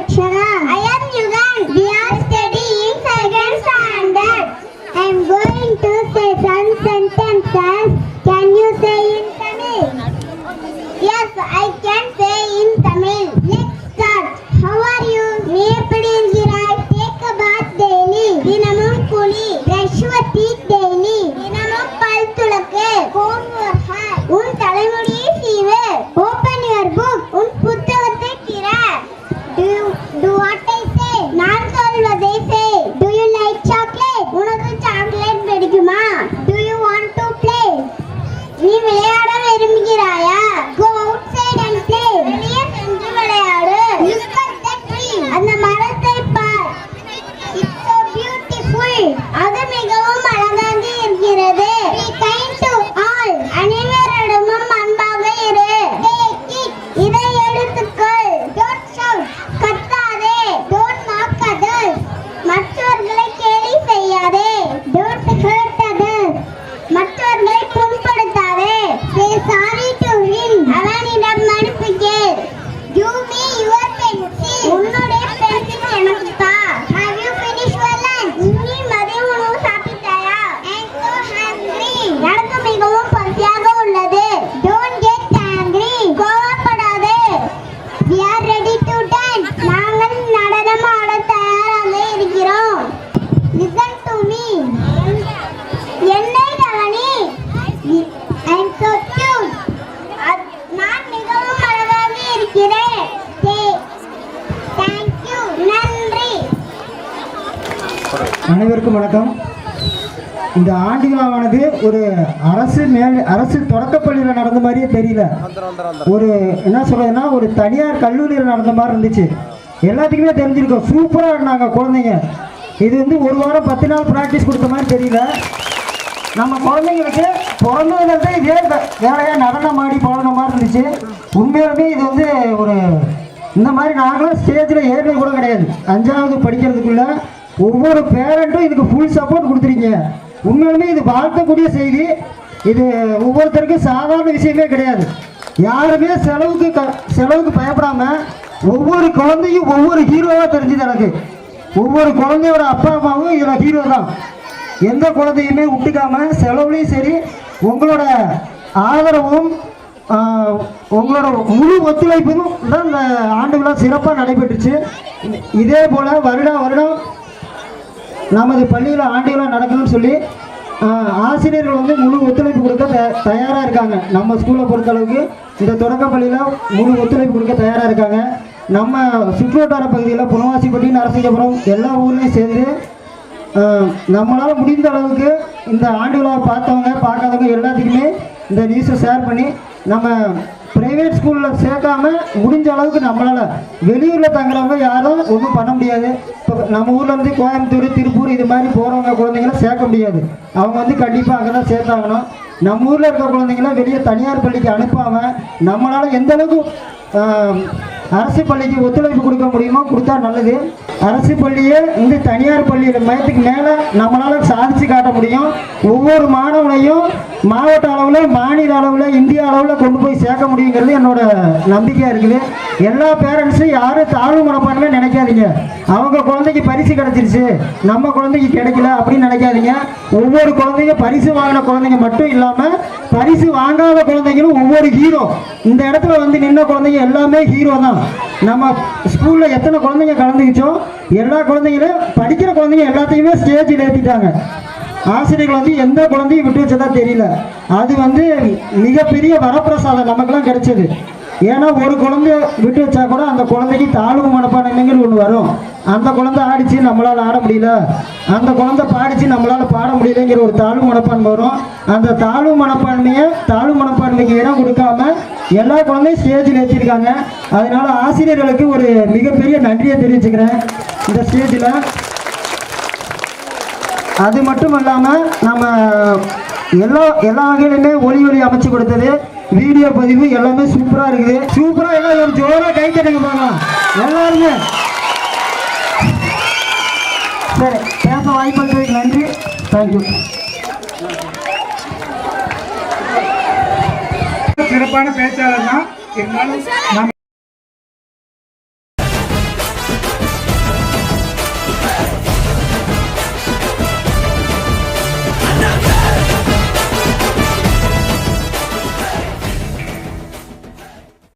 Lakshana. I am Yugan. We are studying second standard. I am going to say some sentences. Do அனைவருக்கும் வணக்கம். இந்த ஆண்டு விழாவானது ஒரு அரசு மேல் அரசு தொடக்கப்பள்ளியில் நடந்த மாதிரியே தெரியல. ஒரு என்ன சொல்றதுன்னா ஒரு தனியார் கல்லூரியில் நடந்த மாதிரி இருந்துச்சு. எல்லாத்துக்குமே தெரிஞ்சிருக்கோம். சூப்பராக இருந்தாங்க குழந்தைங்க. இது வந்து ஒரு வாரம் பத்து நாள் ப்ராக்டிஸ் கொடுத்த மாதிரி தெரியல. நம்ம குழந்தைங்களுக்கு பிறந்ததுலேருந்து இதே வேலையாக நடனம் ஆடி பழகின மாதிரி இருந்துச்சு. உண்மையாலுமே இது வந்து ஒரு இந்த மாதிரி நாங்களும் ஸ்டேஜில் ஏறினது கூட கிடையாது. அஞ்சாவது படிக்கிறதுக்குள்ளே ஒவ்வொரு பேரண்ட்டும் இதுக்கு ஃபுல் சப்போர்ட் கொடுத்துருங்க உண்மையாலுமே இது வாழ்த்தக்கூடிய செய்தி. இது ஒவ்வொருத்தருக்கும் சாதாரண விஷயமே கிடையாது. யாருமே செலவுக்கு க செலவுக்கு பயப்படாமல் ஒவ்வொரு குழந்தையும் ஒவ்வொரு ஹீரோவாக தெரிஞ்சுது எனக்கு. ஒவ்வொரு குழந்தையோட அப்பா அம்மாவும் இதில் ஹீரோ தான். எந்த குழந்தையுமே விட்டுக்காமல் செலவுலையும் சரி உங்களோட ஆதரவும் உங்களோட முழு ஒத்துழைப்பும் தான் இந்த ஆண்டு விழா சிறப்பாக நடைபெற்றுச்சு. இதே போல் வருடம் வருடம் நமது பள்ளியில் ஆண்டு விழா நடக்கணும்னு சொல்லி ஆசிரியர்கள் வந்து முழு ஒத்துழைப்பு கொடுக்க த தயாராக இருக்காங்க. நம்ம ஸ்கூலை பொறுத்தளவுக்கு இந்த தொடக்க பள்ளியில் முழு ஒத்துழைப்பு கொடுக்க தயாராக இருக்காங்க. நம்ம சுற்றுவட்டார பகுதியில் புனவாசிப்பட்டி நரசிங்கபுரம் எல்லா ஊர்லேயும் சேர்ந்து நம்மளால் முடிந்த அளவுக்கு இந்த ஆண்டு விழாவை பார்த்தவங்க பார்க்காதவங்க எல்லாத்துக்குமே இந்த நியூஸை ஷேர் பண்ணி நம்ம ப்ரைவேட் ஸ்கூலில் சேர்க்காம முடிஞ்ச அளவுக்கு நம்மளால் வெளியூரில் தங்குறவங்க யாரும் ஒன்றும் பண்ண முடியாது. இப்போ நம்ம ஊர்லேருந்து கோயம்புத்தூர் திருப்பூர் இது மாதிரி போகிறவங்க குழந்தைங்கள சேர்க்க முடியாது. அவங்க வந்து கண்டிப்பாக அங்கே தான் சேர்த்தாகணும். நம்ம ஊரில் இருக்க குழந்தைங்கள வெளியே தனியார் பள்ளிக்கு அனுப்பாமல் நம்மளால் எந்த அளவுக்கு அரசு பள்ளிக்கு ஒத்துழைப்பு கொடுக்க முடியுமோ கொடுத்தா நல்லது. அரசு பள்ளியே இந்த தனியார் பள்ளியில் மையத்துக்கு மேலே நம்மளால் சாதிச்சு காட்ட முடியும். ஒவ்வொரு மாணவனையும் மாவட்ட அளவில் மாநில அளவில் இந்திய அளவில் கொண்டு போய் சேர்க்க முடியுங்கிறது என்னோட நம்பிக்கையாக இருக்குது. எல்லா பேரண்ட்ஸும் யாரும் தாழ்வு மனப்பான்மை நினைக்காதீங்க. அவங்க குழந்தைக்கு பரிசு கிடைச்சிருச்சு நம்ம குழந்தைக்கு கிடைக்கல அப்படின்னு நினைக்காதீங்க. ஒவ்வொரு குழந்தைங்க பரிசு வாங்கின குழந்தைங்க மட்டும் இல்லாமல் பரிசு வாங்காத குழந்தைங்களும் ஒவ்வொரு ஹீரோ இந்த இடத்துல வந்து நின்ன குழந்தைங்க எல்லாமே ஹீரோ தான். நம்ம ஸ்கூலில் எத்தனை குழந்தைங்க கலந்துக்கிச்சோ எல்லா குழந்தைங்களும் படிக்கிற குழந்தைங்க எல்லாத்தையுமே ஸ்டேஜில் ஏற்றிட்டாங்க ஆசிரியர்கள் வந்து எந்த குழந்தையும் விட்டு வச்சதா தெரியல. அது வந்து மிகப்பெரிய வரப்பிரசாதம் நமக்கெல்லாம் கிடைச்சது. ஏன்னா ஒரு குழந்தைய விட்டு வச்சா கூட அந்த குழந்தைக்கு தாழ்வு மனப்பான்மைங்கிறது ஒன்று வரும். அந்த குழந்தை ஆடிச்சு நம்மளால் ஆட முடியல. அந்த குழந்தை பாடிச்சு நம்மளால் பாட முடியலங்கிற ஒரு தாழ்வு மனப்பான்மை வரும். அந்த தாழ்வு மனப்பான்மையை தாழ்வு மனப்பான்மைக்கு இடம் கொடுக்காம எல்லா குழந்தையும் ஸ்டேஜில் ஏற்றிருக்காங்க அதனால ஆசிரியர்களுக்கு ஒரு மிகப்பெரிய நன்றியை தெரிவிச்சுக்கிறேன். இந்த ஸ்டேஜில் அது மட்டும் இல்லாமல் நம்ம எல்லா எல்லா வகையிலுமே ஒளி ஒளி அமைச்சு கொடுத்தது வீடியோ பதிவு எல்லாமே சூப்பராக இருக்குது. சூப்பராக எல்லாம் ஒரு ஜோராக கை தட்டுங்க பார்க்கலாம் எல்லாருமே. சரி பேச வாய்ப்பு நன்றி. தேங்க்யூ சிறப்பான பேச்சாளர் தான். இருந்தாலும்